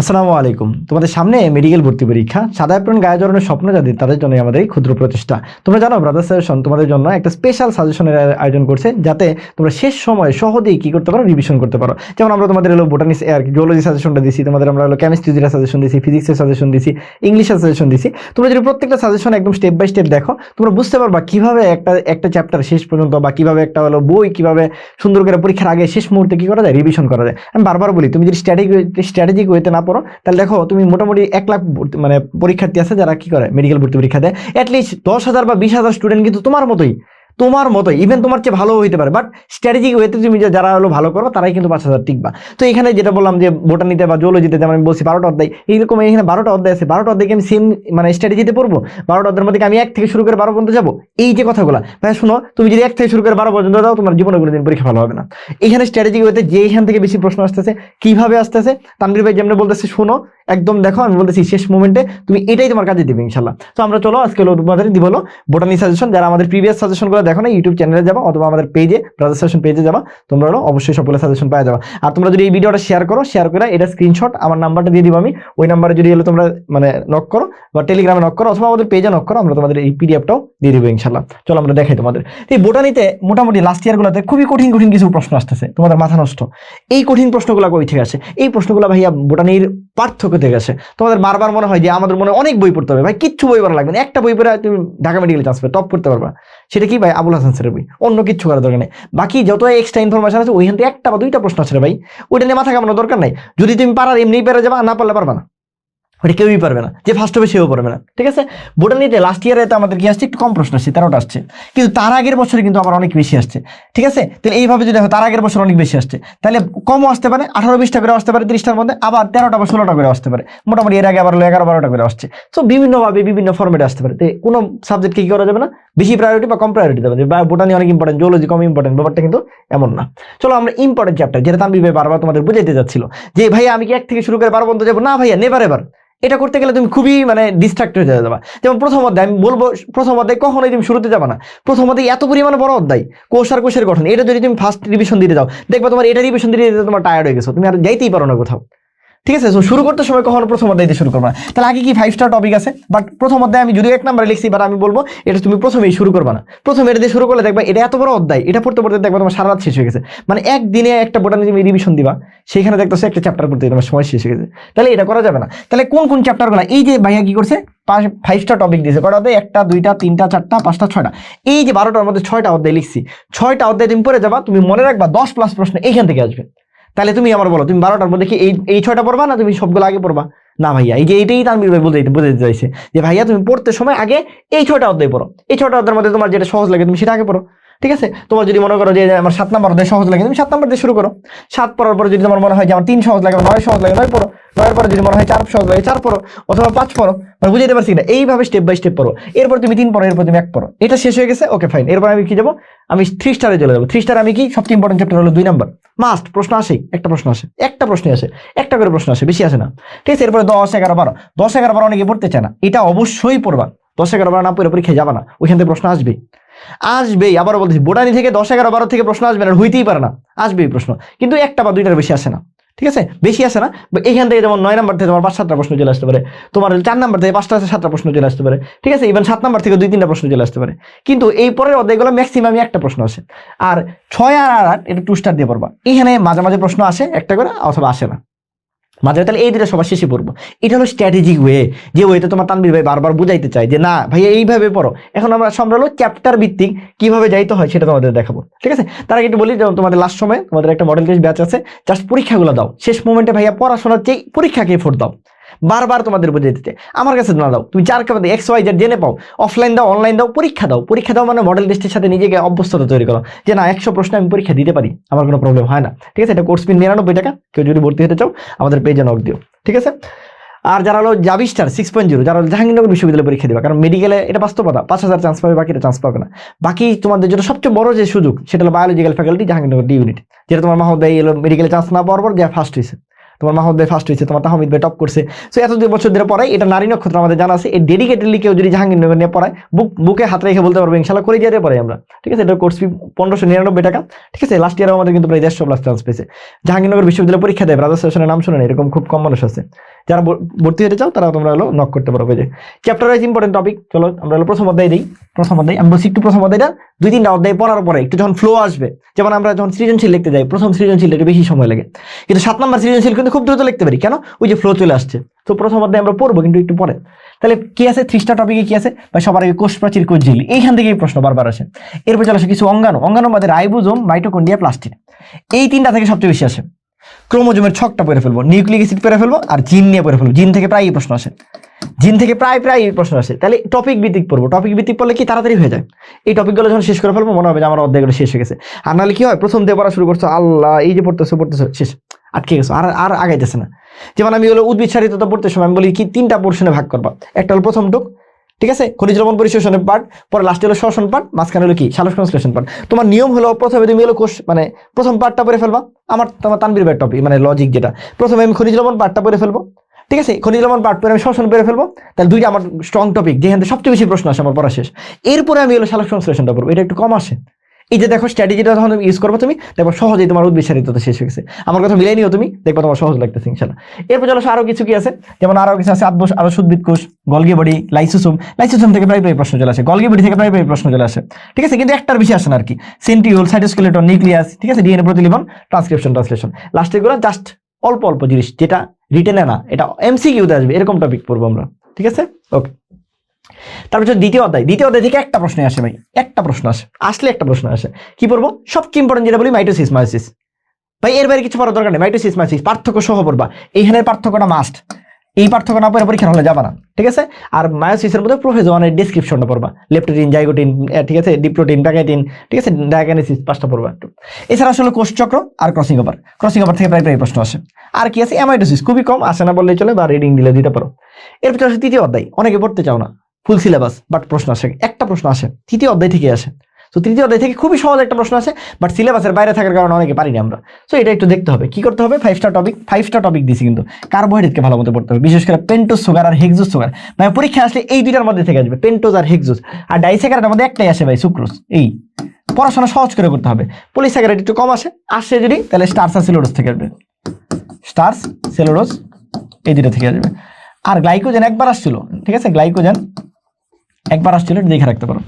আসসালামু আলাইকুম। তোমাদের সামনে মেডিকেল ভর্তি পরীক্ষা। সাদা অ্যাপ্রন গায়ে জড়ানোর স্বপ্ন যাদের, তাদের জন্য আমাদের এই ক্ষুদ্র প্রচেষ্টা। তোমরা জানো ব্রাদার সাজেশন তোমাদের জন্য একটা স্পেশাল সাজেশনের আয়োজন করছে, যাতে তোমরা শেষ সময় সহজেই কী করতে পারো রিভিশন করতে পারো। যেমন আমরা তোমাদের হলো বোটানিস আর জিওলজি সাজেশনটা দিছি, তোমাদের আমরা হলো কেমিস্ট্রির সাজেশন দিছি ফিজিক্সের সাজেশন দিছি ইংলিশের সাজেশন দিছি। তোমরা যদি প্রত্যেকটা সাজেশন একদম স্টেপ বাই স্টেপ দেখো, তোমরা বুঝতে পারবা কীভাবে একটা একটা চ্যাপ্টার শেষ পর্যন্ত বা কীভাবে একটা হলো বই কীভাবে সুন্দর করে পরীক্ষার আগে শেষ মুহূর্তে কি করা যায় রিভিশন করা যায়। আমি বারবার বলি, তুমি যদি স্ট্র্যাটেজি স্ট্র্যাটেজিক ওয়েতে না পড়ো। তাহলে দেখো, তুমি মোটামুটি এক লাখ মানে পরীক্ষার্থী আছে যারা কি করে মেডিকেল ভর্তি পরীক্ষা দেয়। অ্যাটলিস্ট দশ হাজার বা বিশ হাজার স্টুডেন্ট কিন্তু তোমার মতোই। তোমার মতোই ইভেন তোমার চেয়ে ভালো হইতে পারে বাট স্ট্র্যাটেজিক ওয়েতে তুমি যারা হলো ভালো করো তারাই কিন্তু পাঁচ হাজার টিকবা। তো এখানে যেটা বললাম যে বোটানিতে বা জুলজিতে যেমন আমি বলছি, বারোটা অধ্যায়, এইরকম এখানে বারোটা অধ্যায় আছে। বারোটা অধ্যায় আমি সেম মানে স্ট্র্যাটেজিতে পড়ব? বারোটা অধ্যায়ের মধ্যে আমি এক থেকে শুরু করে বারো পর্যন্ত যাব? এই যে কথাগুলো ভাই শোনো, তুমি যদি এক থেকে শুরু করে বারো পর্যন্ত দাও তোমার জীবনে কোনোদিন পরীক্ষা ভালো হবে না। এখানে স্ট্র্যাটেজিক ওয়েতে যে এখান থেকে বেশি প্রশ্ন আসতেছে, কীভাবে আসতেছে, তানভীর ভাই যেমন বলতেছে, শোনো, একদম দেখো, আমি বলতেছি শেষ মোমেন্টে, তুমি এটাই তোমার কাজে দিবে ইনশাল্লাহ। তো আমরা চলো, আজকে তোমাদের দিব হলো বোটানি সাজেশন যারা আমাদের প্রিভিয়াস সাজেশনগুলো দেখো না ইউটিউব চ্যানেলে যাবা অথবা আমাদের পেজে ব্রাদার সাজেশন পেজে যাবা। তোমরা অবশ্যই সকলে সাজেশন পাওয়া যাবা। আর তোমরা যদি এই ভিডিওটা শেয়ার করো শেয়ার করে এটা স্ক্রিনশট আমার নাম্বারটা দিয়ে দিব আমি। ওই নাম্বারে যদি হলো তোমরা মানে নক করো বা টেলিগ্রামে নক করো, অথবা আমাদের পেজে নক করো, আমরা তোমাদের এই পিডিএফটাও দিয়ে দিব ইনশাল্লাহ চলো আমরা দেখাই তোমাদের। এই বোটানিতে মোটামুটি লাস্ট ইয়ারগুলোতে খুবই কঠিন কঠিন কিছু প্রশ্ন আসতেছে। তোমাদের মাথা নষ্ট। এই কঠিন প্রশ্নগুলো কই থেকে আসে? এই প্রশ্নগুলো ভাইয়া বোটানির পার্থক্য থেকে আসে। তোমাদের বারবার মনে হয় যে আমাদের মনে অনেক বই পড়তে হবে। ভাই, কিচ্ছু বই পড়া লাগবে না। একটা বই পড়ে তুমি ঢাকা মেডিকেল চান্স পাবে টপ করতে পারবা। সেটা কি? ভাই, আবুল হাসান স্যারের বই। অন্য কিচ্ছু করার দরকার নেই। বাকি যত এক্সট্রা ইনফরমেশন আছে, ওইখান থেকে একটা বা দুইটা প্রশ্ন আছে ভাই। ওইটা নিয়ে মাথা কামানোর দরকার নাই। যদি তুমি পারার, এমনিই পেরে যাবা না পারলে পারবা না। ওটা কেউই পারবে না। যে ফার্স্ট হবে সেও পারবে না। ঠিক আছে? বোটানিতে লাস্ট ইয়ারে তো আমাদের কি আসছে, একটু কম প্রশ্ন আসছে, তেরোটা আসছে। কিন্তু তার আগের বছরে কিন্তু আবার অনেক বেশি আসছে। ঠিক আছে? তাহলে এইভাবে যদি তার আগের বছর অনেক বেশি আসছে। তাহলে কমও আসতে পারে, আঠারো বিশটা করে আসতে পারে, তিরিশটার মধ্যে আবার তেরোটা বা ষোলোটা করে আসতে পারে। মোটামুটি এর আগে আবার এগারো বারোটা করে আসছে। তো বিভিন্নভাবে বিভিন্ন ফর্মেটে আসতে পারে। কোনো সাবজেক্টকে কি করা যাবে না? বেশি প্রায়োরিটি বা কম প্রায়োরিটি দেবে বা বোটানি অনেক ইম্পর্টেন্ট জিওলজি কম ইম্পর্টেন্ট ব্যাপারটা কিন্তু এমন না। চলো আমরা ইম্পর্টেন্ট চ্যাপ্টার যেটা তানবি ভাই বারবার তোমাদের বুঝাইতে যাচ্ছিল। যে, ভাইয়া, আমি কি এক থেকে শুরু করে বারো যাব? না, ভাইয়া নেবার এবার এটা করতে গেলে তুমি খুবই মানে ডিস্ট্রাক্ট হয়ে যাবে। যেমন প্রথম অধ্যায়, আমি বলব, প্রথম অধ্যায় কখনোই তুমি শুরুতে যাবে না। প্রথম অধ্যায় এত পরিমাণে বড় অধ্যায় কোষ আর কোষের গঠন। এটা যদি তুমি ফার্স্ট রিভিশন দিতে যাও, দেখবা তোমার এটা রিভিশন দিতে দিতে তোমার টায়ার্ড হয়ে গেছো। তুমি আর যাইতেই পারো না কোথাও। ঠিক আছে? তো শুরু করতে সময় কখনো প্রথম অধ্যায় দিয়ে শুরু করবা না। তাহলে আগে কি ফাইভ স্টার টপিক আছে? বাট প্রথম অধ্যায় আমি যদিও এক নাম্বারে লিখছি বাট আমি বলব, এটা তুমি প্রথমেই শুরু করবা না। প্রথম এটা দিয়ে শুরু করলে দেখবা, এটা এত বড় অধ্যায়, এটা পড়তে পড়তে দেখবা তোমার সারা রাত শেষ হয়ে গেছে। মানে একদিনে একটা বোটানি তুমি রিভিশন দিবা, সেখানে দেখতেছো একটা চ্যাপ্টার পড়তে তোমার সময় শেষ হয়ে গেছে। তাহলে এটা করা যাবে না। তাহলে কোন কোন চ্যাপ্টারগুলো এই যে ভাইয়া কি করছে ফাইভ স্টার টপিক দিয়েছে। কটা অধ্যায়? একটা, দুইটা, তিনটা, চারটা, পাঁচটা, ছয়টা। এই যে বারোটার মধ্যে ছয়টা অধ্যায় লিখছি, ছয়টা অধ্যায় তুমি পড়ে যাবা, তুমি মনে রাখবা দশ প্লাস প্রশ্ন এইখান থেকে আসবে। তাহলে তুমি আমার বলো, তুমি বারোটার মধ্যে কি এই এই ছয়টা পড়বা না তুমি সবগুলো আগে পড়বা? না ভাইয়া, এই যে এইটাই তানবির ভাই বলতে বলতে চাইছে যে, ভাইয়া, তুমি পড়তে সময় আগে এই ছয়টা অধ্যায় পড়ো। এই ছয়টা অধ্যায়ের মধ্যে তোমার যেটা সহজ লাগে তুমি সেটা আগে পড়ো, ঠিক আছে? তোমার যদি মনে করো যে আমার সাত নম্বর অধ্যায় সহজ লাগে, তুমি সাত নম্বর দিয়ে শুরু করো। সাত পড়ার পরে যদি তোমার মনে হয় যে আমার তিন সহজ লাগে, নয় সহজ লাগে, নয় পড়ো। নয়ের পরে যদি মনে হয়, চার সহজ লাগে চার পড়ো অথবা পাঁচ পড়ো মানে বুঝাইতে পারছি না এইভাবে স্টেপ বাই স্টেপ পড়ো। এরপর তুমি তিন পড়ো, এরপর তুমি এক পড়ো। এটা শেষ হয়ে গেছে? ওকে ফাইন এরপর আমি কি যাব? আমি থ্রি স্টারে চলে যাব। থ্রি স্টার আমি কি? সবচেয়ে ইম্পর্টেন্ট চ্যাপ্টার হলো দুই নাম্বার মাস্ট প্রশ্ন আসেই একটা প্রশ্ন আসে, একটা প্রশ্নই আসে, একটা করে প্রশ্ন আসে, বেশি আসে না। ঠিক আছে, এরপরে দশ, এগারো, বারো। দশ, এগারো, বারো অনেকে পড়তে চায় না। এটা অবশ্যই পড়বা। দশ, এগারো, বারো না পড়ে পরীক্ষায় যাবা না। ওইখান থেকে প্রশ্ন আসবে আসবেই। আবারও বলতেছি, বোটানি থেকে দশ, এগারো, বারো থেকে প্রশ্ন আসবে না হইতেই পারে না। আসবেই প্রশ্ন। কিন্তু একটা বা দুইটার বেশি আসে না। ঠিক আছে? বেশি আছে না? এখান থেকে যেমন নয় নাম্বার থেকে তোমার পাঁচ, সাতটা প্রশ্ন চলে আসতে পারে। তোমার চার নাম্বার থেকে পাঁচটা আছে, সাতটা প্রশ্ন চলে আসতে পারে। ঠিক আছে? ইভেন সাত নম্বর থেকে দুই, তিনটা প্রশ্ন চলে আসতে পারে। কিন্তু এই পরের অধ্যায়গুলো ম্যাক্সিমামই একটা প্রশ্ন আছে। আর ছয় আর আট, এটা টু স্টার দিয়ে পড়বা। এখানে মাঝে মাঝে প্রশ্ন আসে, একটা করে, অথবা আসে না। মাঝে তাহলে এই দুটো সবার শেষে পড়ব। এটা হলো স্ট্র্যাটেজিক ওয়ে যে ওয়েতে তোমার তানবির ভাই বারবার বুঝাইতে চাই যে, না, ভাই, এইভাবে পড়ো। এখন আমরা হলো চ্যাপ্টার ভিত্তিক কীভাবে যাইতে হয় সেটা তোমাদের দেখাবো, ঠিক আছে? তার আগে একটু বলি, যেমন তোমাদের লাস্ট সময় তোমাদের একটা মডেল টেস্ট ব্যাচ আছে জাস্ট পরীক্ষাগুলো দাও। শেষ মোমেন্টে ভাইয়া পড়াশোনার চেয়ে পরীক্ষাকে ফোর দাও। বারবার তোমাদের বুঝে দিতে আমার কাছে না দাও, তুমি চার কাপে এক্স ওয়াই জেনে পাও অফলাইন দাও অনলাইন দাও, পরীক্ষা দাও। পরীক্ষা দাও মানে মডেল টেস্টের সাথে নিজেকে অভ্যস্ততা তৈরি করো। যে না, একশো প্রশ্ন আমি পরীক্ষা দিতে পারি, আমার কোনো প্রবলেম হয় না। ঠিক আছে? এটা কোর্স ফি নিরানব্বই টাকা। কেউ যদি ভর্তি হতে চাও, আমাদের পেজে নক দিও। ঠিক আছে? আর যারা হলো Jabi star six point zero যারা জাহাঙ্গীরনগর বিশ্ববিদ্যালয়ে পরীক্ষা দেবে, কারণ মেডিকেলে এটা বাস্তবতা। পাঁচ হাজার চান্স পাবে, বাকিটা চান্স পাবে না। বাকি তোমাদের জন্য সবচেয়ে বড় যে সুযোগ, সেটা হলো biological faculty Jahangirnagar D unit যেটা তোমার মাহমুদ ভাই এলো মেডিকেলে চান্স না পাওয়ার পর যা ফার্স্ট হয়েছে। তোমার মাহমুদ ভাই ফার্স্ট হয়েছে, তোমার তাহমিদ ভাই টপ করছে। সো এত দুই বছর ধরে পড়ায়, এটা নারী নক্ষত্র আমাদের জানা আছে। এই ডেডিকেটেডলি কেউ যদি জাহাঙ্গীরনগর নিয়ে পড়ায় বুক বুকে হাত রেখে বলতে পারব ইনশাল্লাহ করে দিয়ে পড়াই আমরা। ঠিক আছে? এটা কোর্স ফি পনেরোশো নিরানব্বই টাকা। ঠিক আছে? লাস্ট ইয়ারও আমাদের কিন্তু প্রায় দেড়শো প্লাস চান্স পেয়েছে। জাহাঙ্গীরনগর বিশ্ববিদ্যালয় পরীক্ষা দেয় সেশনের নাম শুনে এরকম খুব কম মানুষ আছে। যারা ভর্তি হতে চাও তারা তোমরা হলো নক করতে পারো যে চ্যাপ্টার ওয়াইজ ইম্পর্টেন্ট টপিক চলো, আমরা হলো প্রথম অধ্যায় দিই। প্রথম অধ্যায়, আমি বলছি একটু প্রথম অধ্যায়টা, দুই তিনটা অধ্যায় পড়ার পরে, একটু যখন ফ্লো আসবে, যেমন আমরা যখন সৃজনশীল লিখতে যাই, প্রথম সৃজনশীল একটু বেশি সময় লাগে। কিন্তু সাত নম্বর সৃজনশীল কিন্তু খুব দ্রুত লিখতে পারি, কেন? ওই যে ফ্লো চলে আসছে। তো প্রথম অধ্যায় আমরা পড়ব, কিন্তু একটু পরে। তাহলে কি আছে? থ্রিস্টা টপিকে কি আছে? বা সবার আগে কোষ প্রাচীর, কোষ ঝিলি, এইখান থেকে এই প্রশ্ন বারবার আসে। এরপর চলে আসে কিছু অঙ্গাণু। অঙ্গাণুর মধ্যে রাইবোজোম মাইটোকন্ডিয়া প্লাস্টিক এই তিনটা থেকে সবচেয়ে বেশি আসে। ক্রোমোজোমের ছকটা পড়ে ফেলব, নিউক্লিক অ্যাসিড পড়ে ফেলব আর জিন নিয়ে পড়ে ফেলব। জিন থেকে প্রায় এই প্রশ্ন আসে। জিন থেকে প্রায় প্রায় প্রশ্ন আসে। তাহলে টপিক ভিত্তিক পড়ব। টপিক ভিত্তিক পড়লে কি তাড়াতাড়ি হয়ে যায়? এই টপিকগুলো যখন শেষ করে ফেলব, মনে হবে যে আমার অধ্যায়গুলো শেষ হয়ে গেছে। আর নাহলে কি হয়? প্রথম দিয়ে পড়া শুরু করছ, আল্লাহ, এই যে পড়তেছো পড়তেছো, শেষ, আটকে গেছো। আর আর আগাইতেছে না। যেমন আমি হলো উদ্ভিদ সারিত পড়তে সময় আমি বলি কি, তিনটা পোর্শনে ভাগ করবা। একটা হলো প্রথম টুক ঠিক আছে? খনিজ লবণ পরিশোষণের পার্ট পরে লাস্টে হলো শোষণ পার্ট মাঝখানে হলো কি? সালস সংশ্লেষণ পার্ট তোমার নিয়ম হলো প্রথমে তুমি হলো কোষ মানে প্রথম পার্টটা পরে ফেলবা। আমার তোমার তানবির ব্যাট টপিক মানে লজিক যেটা। প্রথমে আমি খনিজ লবণ পার্টটা পরে ফেলব। ঠিক আছে? খনিজ লবণ পার্ট পরে আমি শোষণ পেরে ফেলব। তাহলে দুইটা আমার স্ট্রং টপিক যেখান থেকে সবচেয়ে বেশি প্রশ্ন আসে আমার পড়া শেষ। এরপরে আমি হলো সালোক সংশ্লেষণটা পড়ব। এটা একটু কম আসে। এই যে দেখো স্ট্র্যাটেজিটা যখন ইউজ করব তুমি দেখো সহজেই তোমার উদ্ভিদ সারিততা শেষ হয়ে গেছে। আমার কথা মিলাই নিও তুমি, দেখব তোমার সহজ লাগতেছে, ইনশাল্লাহ। এরপর চলো আরও কিছু কি আছে? যেমন আরও কিছু আছে, আদবস, আরও উদ্ভিদ কোষ গলগি বডি লাইসোসোম। লাইসোসোম থেকে প্রায় প্রায় প্রশ্ন চলে আসে গলগি বডি থেকে প্রায় প্রায় প্রশ্ন চলে আসে। ঠিক আছে, কিন্তু একটার বেশি আসে না আর কি। সেন্টিউল সাইটোস্কেলেটন, নিউক্লিয়াস, ঠিক আছে, ডিএনএ প্রতিলিপন, ট্রান্সক্রিপশন, ট্রান্সলেশন। লাস্টে গুলো জাস্ট অল্প অল্প জিনিস, যেটা রিটেনে না, এটা এমসিকিউতে আসবে, এরকম টপিক পড়ব আমরা। ঠিক আছে? ওকে তারপর দ্বিতীয় অধ্যায়। দ্বিতীয় অধ্যায় থেকে একটা প্রশ্ন আসে ভাই। একটা প্রশ্ন আসে। আসলে একটা প্রশ্ন আসে। কি পড়ব? সবচেয়ে ইম্পর্টেন্ট যেটা বলি মাইটোসিস মায়োসিস ভাই, এর বাইরে কিছু পড়ার দরকার নেই। মাইটোসিস মায়োসিস পার্থক্য সহ পড়বা। এইখানের পার্থক্যটা মাস্ট এই পার্থক্য না পড়ে পরীক্ষা হলে যাবা না। ঠিক আছে? আর মায়োসিসের মধ্যে প্রোফেজনের ডিসক্রিপশনটা পড়বা। লেপটোটিন জাইগোটিন ঠিক আছে? ডিপ্রোটিন প্যাকেটিন ঠিক আছে? ডায়াগানেসিস পাঁচটা পড়বা একটু। এছাড়া আসলে কোষচক্র আর ক্রসিং ওভার ক্রসিং ওভার থেকে প্রায় প্রায় প্রশ্ন আসে। আর কি আছে? অ্যামাইটোসিস খুবই কম, আসে না বললেই চলে বা রিডিং দিলে দিতে পারো। এরপর আসে তৃতীয় অধ্যায়। অনেকে পড়তে চাও না। ফুল সিলেবাস বাট প্রশ্ন আসে। একটা প্রশ্ন আসে, তৃতীয় অধ্যায় থেকে আসে। তো তৃতীয় অধ্যায় থেকে খুবই সহজ একটা প্রশ্ন আসে বাট সিলেবাসের বাইরে থাকার কারণে অনেকে পারি না আমরা। সো এটা একটু দেখতে হবে, কি করতে হবে? Five star topic five star topic দিছি কিন্তু। কার্বোহাইড্রেটকে ভালো মতো পড়তে হবে, বিশেষ করে পেন্টোস সুগার আর হেক্সোজ সুগার মানে পরীক্ষা আসলে এই দুইটার মধ্যে থেকে আসবে পেন্টোজ আর হেক্সোজ আর ডাইসেকারের মধ্যে একটাই আসে ভাই সুক্রোস এই, পড়াশোনা সহজ করে করতে হবে। পলিস্যাকারাইড একটু কম আসে আসছে যদি, তাহলে স্টার্স আর সেলোরোজ থেকে আসবে। স্টার্স সেলোরোজ এই দুটো থেকে আসবে। আর গ্লাইকোজেন একবার আসছিল, ঠিক আছে? গ্লাইকোজেন একবার আসছিল দেখে রাখতে পারো।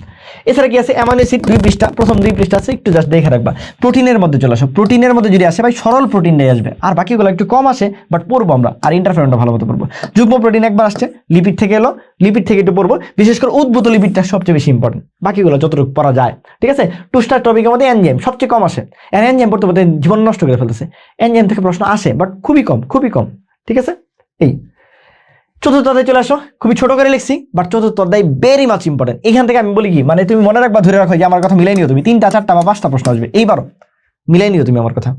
এছাড়া কি আছে? অ্যামাইনো অ্যাসিড দুই পৃষ্ঠা, প্রথম দুই পৃষ্ঠা আছে, একটু জাস্ট দেখে রাখবা। প্রোটিনের মধ্যে চলে আসো। প্রোটিনের মধ্যে যদি আসে ভাই, সরল প্রোটিনটাই আসবে। আর বাকিগুলো একটু কম আসে বাট পড়ব আমরা। আর ইন্টারফেরনটা ভালো মতো পড়ব। যুগ্ম প্রোটিন একবার আসছে লিপিড থেকে এলো লিপিড থেকে একটু পড়ব। বিশেষ করে উদ্ভূত লিপিডটা সবচেয়ে বেশি ইম্পর্টেন্ট বাকিগুলো যতটুকু পড়া যায়। ঠিক আছে? টু স্টার টপিকের মধ্যে এনজেম সবচেয়ে কম আসে। আর এনজেম পড়তে পড়তে জীবন নষ্ট করে ফেলতেছে। এনজেম থেকে প্রশ্ন আসে বাট খুবই কম খুবই কম। ঠিক আছে? এই। চতুর্থ অধ্যায় চলে আসো। খুবই ছোট করে লিখছি বাট চতুর্থ অধ্যায় ভেরি মাচ ইম্পর্টেন্ট এখান থেকে আমি বলি কি মানে তুমি মনে রাখবা, ধরে রাখো যে আমার কথা মিলাই নিও তুমি। তিনটা, চারটা বা পাঁচটা প্রশ্ন আসবে। এইবারও মিলাই নিও তুমি আমার কথা।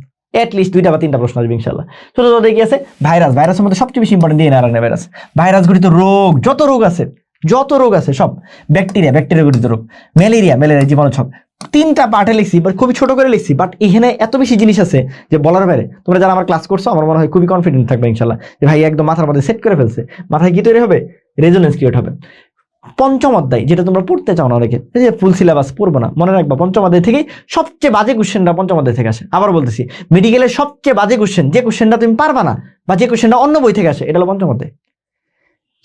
লিস্ট দুইটা বা তিনটা প্রশ্ন আসবে ইনশাল্লাহ চতুর্থ অধ্যায় কি আছে ভাইরাস ভাইরাসের মধ্যে সবচেয়ে বেশি ইম্পর্টেন্ট দিয়ে নারায়ণ ভাইরাস ভাইরাস ঘটিত রোগ, যত রোগ আছে, যত রোগ আছে, সব। ব্যাকটেরিয়া ব্যাকটেরিয়া ঘটিত রোগ। ম্যালেরিয়া ম্যালেরিয়া জীবাণু ছক তিনটা পার্টে লিখছি বাট খুবই ছোট করে লিখছি বাট এখানে এত বেশি জিনিস আছে যে বলার বাইরে। তোমরা যারা আমার ক্লাস করছ, আমার মনে হয় খুবই কনফিডেন্ট থাকবে ইনশাল্লাহ। যে ভাই একদম মাথার মধ্যে সেট করে ফেলছে। মাথায় কি তৈরি হবে? রেজোনেন্স ক্রিয়েট হবে। পঞ্চম অধ্যায়, যেটা তোমরা পড়তে চাও না অনেকে যে ফুল সিলেবাস পড়ব না, মনে রাখবা, পঞ্চম অধ্যায় থেকেই সবচেয়ে বাজে কোশ্চেনটা পঞ্চম অধ্যায় থেকে আসে। আবার বলতেছি মেডিকেলের সবচেয়ে বাজে কোশ্চেন যে কোশ্চেনটা তুমি পারবা না, বা যে কোশ্চেনটা অন্য বই থেকে আসে, এটা হলো পঞ্চম অধ্যায়।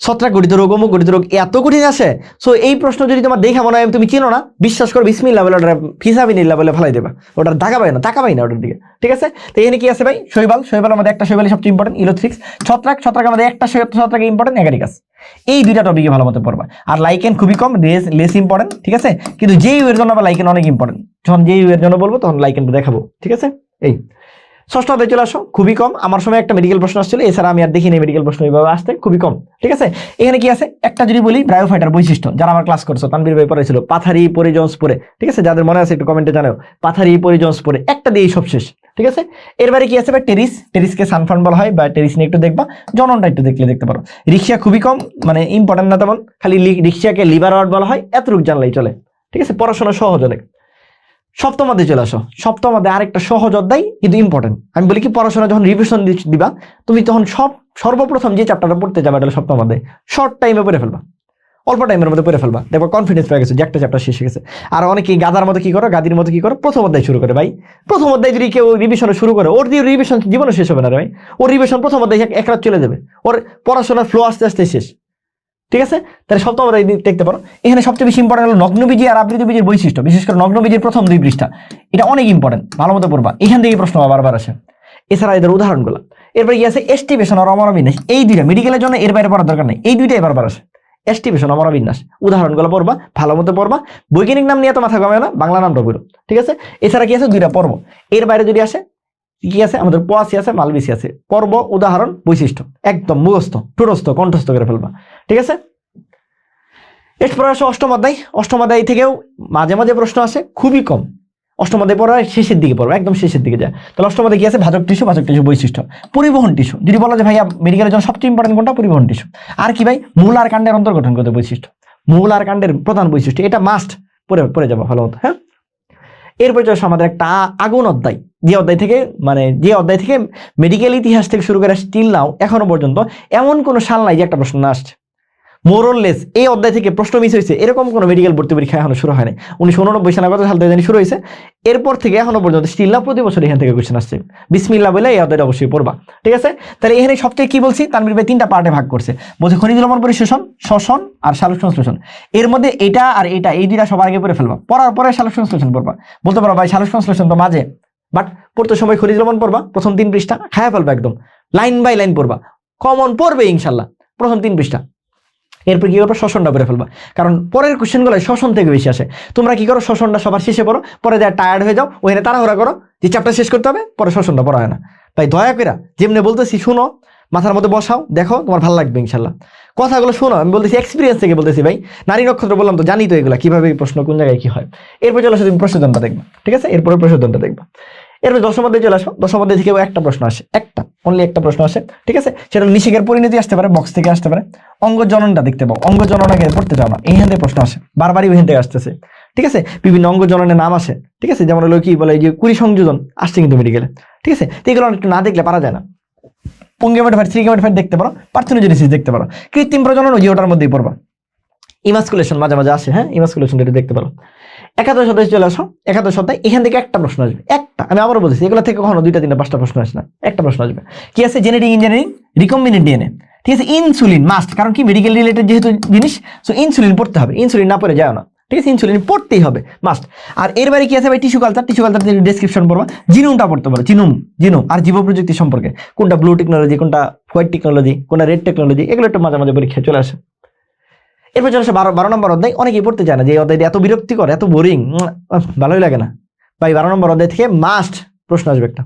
ছত্রাক গঠিত রোগ অমুক গঠিত রোগ এত কঠিন আছে। সো এই প্রশ্ন যদি তোমার দেখা মনে হয়, তুমি চিনো না, বিশ্বাস করো বিসমিল্লা বলে ওটা ফিসাবিনিল্লা বলে ফেলাই দেবা। ওটার দেখা পাই না টাকা পাই না ওটার দিকে, ঠিক আছে? তো এখানে কি আছে ভাই? শৈবাল শৈবাল আমাদের একটা শৈবালই সবচেয়ে ইম্পর্টেন্ট ইলোথ্রিক্স। ছত্রাক ছত্রাক আমাদের একটা ছত্রাক ইম্পর্টেন্ট এগারিকাস এই দুইটা টপিকে ভালো মতো পড়বা। আর লাইকেন খুবই কম লেস লেস ইম্পর্টেন্ট ঠিক আছে? কিন্তু যেই এর জন্য আবার লাইকেন অনেক ইম্পর্টেন্ট যখন যেই এর জন্য বলব, তখন লাইকেনটা দেখাবো, ঠিক আছে? এই। ষষ্ঠ অধ্যায় চলে আসো। খুবই কম। আমার সময় একটা মেডিকেল প্রশ্ন আসছিল, এছাড়া আমি আর দেখিনি মেডিকেল প্রশ্ন এইভাবে আসতে। খুবই কম। ঠিক আছে? এখানে কি আছে? একটা যদি বলি ব্রায়োফাইটার বৈশিষ্ট্য। যারা আমার ক্লাস করছ তানবির ভাই পড়াইছিল পাথারি, পরিজন্সপুরে। ঠিক আছে? যাদের মনে আছে, একটু কমেন্টে জানাও। পাথারি, পরিজন্সপুরে। একটা দিয়েই সব শেষ। ঠিক আছে? এর বাইরে কি আছে বা টেরিস। টেরিসকে সানফান বলা হয়, বা টেরিস নিয়ে একটু দেখবা। জননটা একটু দেখলে দেখতে পারো। রিক্সা খুবই কম মানে ইম্পর্টেন্ট না তেমন। খালি রিক্সাকে লিভার ওয়ার্ড বলা হয়, এতটুকু জানলেই চলে। ঠিক আছে? পড়াশোনা সহজ অনেক। সপ্তম অধ্যায়ে চলে আসো। সপ্তম অধ্যায় আরেকটা সহজ অধ্যায়, কিন্তু ইম্পর্টেন্ট আমি বলি কি, পড়াশোনা যখন রিভিশন দিবা, তুমি তখন সব সর্বপ্রথম যে চ্যাপ্টারটা পড়তে যাবে, এটা হলো সপ্তম অধ্যায় শর্ট টাইমে পড়ে ফেলবা। অল্প টাইমের মধ্যে পড়ে ফেলবা। দেখো কনফিডেন্স পেয়ে গেছে যে একটা চ্যাপ্টার শেষ হয়ে গেছে। আর অনেকে গাদার মতো কি করো, গাদির মতো কি করো, প্রথম অধ্যায় শুরু করে ভাই। প্রথম অধ্যায় যদি কেউ রিভিশনে শুরু করে, ওর দিয়ে রিভিশন জীবনে শেষ হবে না রে ভাই। ওর রিভিশন প্রথম অধ্যায় এক রাত চলে যাবে। ওর পড়াশোনার ফ্লো আস্তে আস্তে শেষ। ঠিক আছে? তাহলে অধ্যায় দি- দেখতে পারো। এখানে সবচেয়ে বেশি ইম্পর্টেন্ট হলো নগ্নবীজি আর আবৃত বীজের বৈশিষ্ট্য, বিশেষ করে নগ্নবীজের প্রথম দুই পৃষ্ঠা। এটা অনেক ইম্পর্টেন্ট ভালো মতো পড়বা। এখান থেকে প্রশ্ন বারবার আসে। এছাড়া এদের উদাহরণগুলো। এরপরে কি আছে? এস্টিভেশন আর অমরবিন্যাস। এই দুইটা মেডিকেলের জন্য এর বাইরে পড়ার দরকার নেই। এই দুইটাই বারবার আসে। এস্টিভেশন অমরবিন্যাস। উদাহরণগুলো পড়বা, ভালো মতো পড়বা। বৈজ্ঞানিক নাম নিয়ে তো মাথা ঘামায় না, বাংলা নামটা পড়ো ঠিক আছে? এছাড়া কি আছে? দুইটা পর্ব। এর বাইরে যদি আসে কি আছে? আমাদের পোয়াসি আছে মালবিসি আছে। পর্ব, উদাহরণ, বৈশিষ্ট্য। একদম মুখস্থ টুরস্থ কণ্ঠস্থ করে ফেলবা। ঠিক আছে? এরপরে আসে অষ্টম অধ্যায়। অষ্টম থেকেও মাঝে মাঝে প্রশ্ন আসে, খুবই কম। অষ্টম অধ্যায় পড়া শেষের দিকে পড়বে, একদম শেষের দিকে যায়। তাহলে অষ্টম অধ্যায় কি আছে? ভাজক টিস্যু ভাজক টিস্যু বৈশিষ্ট্য। পরিবহন টিস্যু। যদি বলা যে ভাইয়া মেডিকেলের জন্য সবচেয়ে ইম্পর্টেন্ট কোনটা? পরিবহন টিস্যু। আর কি ভাই? মূল আর কাণ্ডের অন্তর্গঠন করতে বৈশিষ্ট্য। মূল আর কাণ্ডের প্রধান বৈশিষ্ট্য। এটা মাস্ট পরে পরে যাব ভালো মতো হ্যাঁ? এরপর চলে আসে আমাদের একটা আগুন অধ্যায়। যে অধ্যায় থেকে মানে যে অধ্যায় থেকে মেডিকেল ইতিহাস থেকে শুরু করে স্টিল নাও এখনও পর্যন্ত এমন কোনো সাল নাই যে একটা প্রশ্ন না আসছে। মোরললেস এই অধ্যায় থেকে প্রশ্ন মিস হয়েছে, এরকম কোনো মেডিকেল ভর্তি পরীক্ষা এখনও শুরু হয়নি। উনিশশো উননব্বই সালে কত সাল থেকে শুরু হয়েছে। এরপর থেকে এখনও পর্যন্ত স্টিল না প্রতি বছর এখান থেকে কোশ্চেন আসছে। বিসমিল্লা বলে এই অধ্যায়টা অবশ্যই পড়বা, ঠিক আছে? তাহলে এখানে সবচেয়ে কি বলছি? তানবির ভাই তিনটা পার্টে ভাগ করছে। বলছে খনিজ লবণ পরিশোষণ, শ্বসন আর সালোক সংশ্লেষণ। এর মধ্যে এটা আর এটা, এই দুইটা সবার আগে পড়ে ফেলবা। পড়ার পরে সালোক সংশ্লেষণ পড়বা। বলতে পারো ভাই সালোক সংশ্লেষণ তো মাঝে। বাট পড়তে সময় খনিজ লবণ পড়বা, প্রথম তিন পৃষ্ঠা, খায়া ফেলবা একদম। লাইন বাই লাইন পড়বা। কমন পড়বে ইনশাল্লাহ, প্রথম তিন পৃষ্ঠা। এরপর কি করব? শোষণটা করে ফেলবা। কারণ পরের কোশ্চেনগুলো শোষণ থেকে বেশি আসে। তোমরা কি করো? শোষণটা সবার শেষে পড়ো। পরে যা টায়ার্ড হয়ে যাও, ওখানে তাড়াহুড়া করো যে চ্যাপ্টার শেষ করতে হবে, পরে শোষণটা পড়া হয় না। তাই দয়া করে যেমনি বলতেছি, শুনো, মাথার মধ্যে বসাও, দেখো, তোমার ভালো লাগবে ইনশাল্লাহ। কথাগুলো শোনো, আমি বলতেছি এক্সপিরিয়েন্স থেকে বলতেছি ভাই। নারী নক্ষত্র বললাম তো জানি তো এগুলো, কীভাবে প্রশ্ন, কোন জায়গায় কি হয়। এরপর চলে আসো তুমি প্রশোধনটা দেখবা, ঠিক আছে? এরপরে প্রশোধনটা দেখবা। এরপর দশম অধ্যায়ে চলে আসো, দশম অধ্যায় একটা প্রশ্ন আসে, একটা অনলি একটা প্রশ্ন আসে, ঠিক আছে? সেটা নিষেকের পরিণতি আসতে পারে বক্স থেকে আসতে পারে। অঙ্গ জননটা দেখতে পাও, অঙ্গ জনন পড়তে চাও না এইখান থেকে প্রশ্ন আসে, বারবারই ওইখান থেকে আসতেছে, ঠিক আছে? বিভিন্ন অঙ্গ জননের নাম আসে, ঠিক আছে? যেমন হলো বলে যে কুড়ি সংযোজন আসছে কিন্তু মেডিকেলে ঠিক আছে? তো এগুলো একটু না দেখলে পারা যায় না। পুঙ্গেমেটোফাইট থ্রিগেমেটোফাইট দেখতে পারো। পার্থেনোজেনেসিস দেখতে পারো। কৃত্রিম প্রজনন ওই ওটার মধ্যেই পড়বা। ইমাসকুলেশন মাঝে মাঝে আসে হ্যাঁ? ইমাসকুলেশন এটা দেখতে পারো। একাদশ অধ্যায় চলে আসো। একাদশ অধ্যায় এখান থেকে একটা প্রশ্ন আসবে। একটা। আমি আবারও বলছি, এগুলো থেকে কখনো দুইটা, তিনটা, পাঁচটা প্রশ্ন আসে না। একটা প্রশ্ন আসবে। কি আছে? জেনেটিক ইঞ্জিনিয়ারিং রিকম্বিনেন্ট ডিএনএ ঠিক আছে? ইনসুলিন মাস্ট কারণ কি? মেডিকেল রিলেটেড যেহেতু জিনিস সো ইনসুলিন পড়তে হবে। ইনসুলিন না পড়ে যায় না। ঠিক আছে ইনসুলিন পড়তেই হবে মাস্ট আর এর বাইরে কি আছে ভাই? Tissue culture tissue culture description পড়বা। জিনুমটা পড়তে পারো জিনুম জিনুম আর জীব প্রযুক্তি সম্পর্কে। কোনটা ব্লু টেকনোলজি কোনটা হোয়াইট টেকনোলজি কোনটা রেড টেকনোলজি এগুলো একটু মাঝে মাঝে পরীক্ষায় চলে আসে। এরপর চলে আসে বারো বারো নম্বর অধ্যায়। অনেকেই পড়তে চায় না যে এই অধ্যায়টা এত বিরক্তিকর, এত বোরিং ভালোই লাগে না। ভাই, বারো নম্বর অধ্যায় থেকে মাস্ট প্রশ্ন আসবে একটা।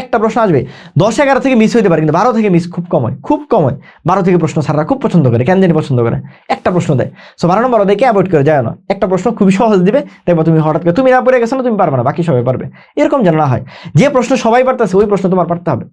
একটা প্রশ্ন আসবে। দশ এগারো থেকে মিস হইতে পারে, কিন্তু বারো থেকে মিস খুব কম হয়, খুব কম হয়। বারো থেকে প্রশ্ন সারা খুব পছন্দ করে, কেন জানি পছন্দ করে একটা প্রশ্ন দেয়। সো বারো নম্বর অধ্যায়কে অ্যাভয়েড করে যায় না। একটা প্রশ্ন খুবই সহজ দিবে, দেখব তুমি হঠাৎ করে, তুমি না পড়ে গেছো না, তুমি পারবে না, বাকি সবাই পারবে। এরকম যেন না হয়। যে প্রশ্ন সবাই পারতেছে, ওই প্রশ্ন তোমার পারতে হবে।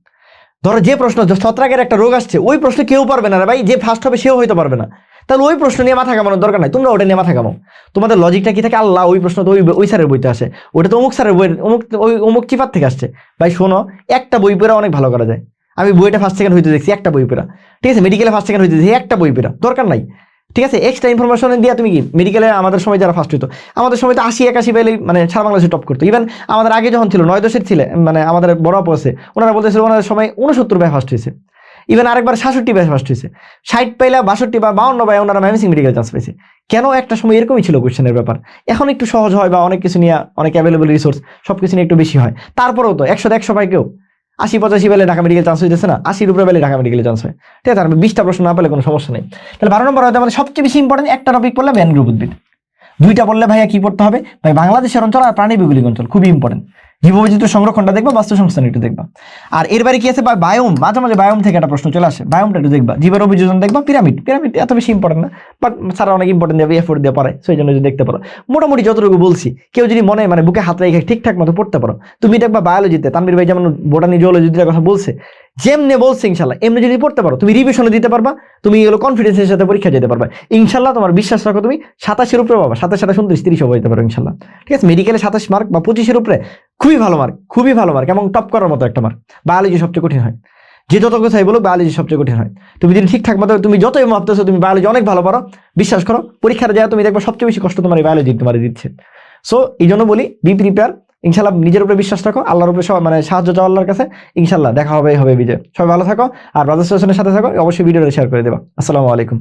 ধরো যে প্রশ্ন ছত্রাকের একটা রোগ আসছে, ওই প্রশ্ন কেউ পারবে না রে ভাই, যে ফার্স্ট হবে সেও হইতে পারবে না। তাহলে ওই প্রশ্ন নিয়ে মাথা কামানোর দরকার নাই তোমরা ওটা নিয়ে মাথা কামাও তোমাদের লজিকটা কি থাকে? আল্লাহ, ওই প্রশ্ন তো ওই ওই স্যারের বইতে আসে। ওটা তো অমুক স্যারের বই অমুক, ওই অমুক চিপার থেকে আসছে। ভাই, শোনো, একটা বই পড়া অনেক ভালো করা যায়। আমি বইটা ফার্স্ট সেকেন্ড হইতে দেখছি, একটা বই পড়া। ঠিক আছে? মেডিকেলে ফার্স্ট সেকেন্ড হইতে দেখছি, একটা বই পড়া। দরকার নাই। ঠিক আছে? এক্সট্রা ইনফরমেশন দিয়ে তুমি কি? মেডিকেলে আমাদের সময় যারা ফার্স্ট হইতো, আমাদের সময় তো আশি, একাশি পেলেই মানে সারা বাংলাদেশে টপ করতো। ইভেন আমাদের আগে যখন ছিল, নয় দশের ছিলে মানে আমাদের বড় আপু আছে, ওনারা বলতেছিল ওনাদের সময় উনসত্তর ভাই ফার্স্ট হয়েছে। ইভেন আরেকবার সাতষট্টি ভাই ফার্স্ট হয়েছে। ষাট পাইলে বাষট্টি বা বাউন্ন ভাই ওনারা ম্যামিসিং মেডিকেল চান্স পেয়েছে কেন একটা সময় এরকমই ছিল কোয়েশ্চেনের ব্যাপার? এখন একটু সহজ হয় বা অনেক কিছু নিয়ে অনেক অ্যাভেলেবল রিসোর্স সব কিছু নিয়ে একটু বেশি হয়। তারপরেও তো একশো একশো ভাই কেউ। আশি পঁচাশি বেলে ঢাকা মেডিকেল চান্স হইতেছে না, আশির উপরে বেলে ঢাকা মেডিকেল চান্স হয়। ঠিক আছে বিশটা প্রশ্ন না পেলে কোনো সমস্যা নেই। তাহলে বারো নম্বর হয়তো আমাদের সবচেয়ে বেশি ইম্পর্টেন্ট একটা টপিক পড়লে ব্যান গ্রুপ উদ্ভিদ দুইটা বললে ভাইয়া কি পড়তে হবে? ভাই বাংলাদেশের অঞ্চল আর প্রাণী ভৌগোলিক অঞ্চল, খুবই ইম্পর্টেন্ট জীববৈচিত্র্য সংরক্ষণটা দেখবা বাস্তু সংস্থান একটু দেখবা। আর এর বাইরে কি আছে? বায়োম, মাঝে মাঝে বায়োম থেকে একটা প্রশ্ন চলে আসে। বায়োমটা একটু দেখবা। জীবের অভিযোজন দেখবা, পিরামিড। পিরামিড এত বেশি ইম্পর্টেন্ট না। বাট স্যার অনেক ইম্পর্টেন্ট দেবে এফোর্ট দিয়ে পারে, সেই জন্য যদি দেখতে পারো। মোটামুটি যতটুকু বলছি, কেউ যদি মনে মানে বুকে হাত রেখে ঠিকঠাক মতো পড়তে পারো, তুমি দেখবা বায়োলজিতে তানবির ভাই যেমন বোটানি জিওলজির কথা বলছে, যেমনি বলছে ইনশাল্লাহ, এমনি যদি পড়তে পারো, তুমি রিভিশনে দিতে পারবা, তুমি এগুলো কনফিডেন্সের সাথে পরীক্ষা যেতে পারবে। ইনশাল্লাহ তোমার বিশ্বাস রাখো তুমি, সাতাশের উপরে পাবা, সাতাশ সাতাশ উনত্রিশ তিরিশ হয়ে যেতে পারো ইনশাল্লাহ। ঠিক আছে? মেডিকেলে সাতাশ মার্ক বা পঁচিশের উপরে, খুবই ভালো মার্ক খুবই ভালো মার্ক এবং টপ করার মতো একটা মার্ক বায়োলজি সবচেয়ে কঠিন হয়। যে যত কথাই বলো বায়োলজি সবচেয়ে কঠিন হয়। তুমি যদি ঠিকঠাক মতো তুমি যতই ভাবতেছো, তুমি বায়োলজি অনেক ভালো পারো। বিশ্বাস করো পরীক্ষার যায় তুমি দেখবে সবচেয়ে বেশি কষ্ট তোমার বায়োলজি তোমার দিচ্ছে। সো এই জন্য বলি বি প্রিপেয়ার ইনশাল্লাহ নিজের উপরে বিশ্বাস রাখো, আল্লাহর উপরে মানে সাহায্য চাও আল্লাহর কাছে। ইনশাল্লাহ দেখা হবে হবে বিজয়। সবাই ভালো থাকো, আর ব্রাদার সাথে থাকো, অবশ্যই ভিডিওটা শেয়ার করে দেবা। আসসালামু আলাইকুম।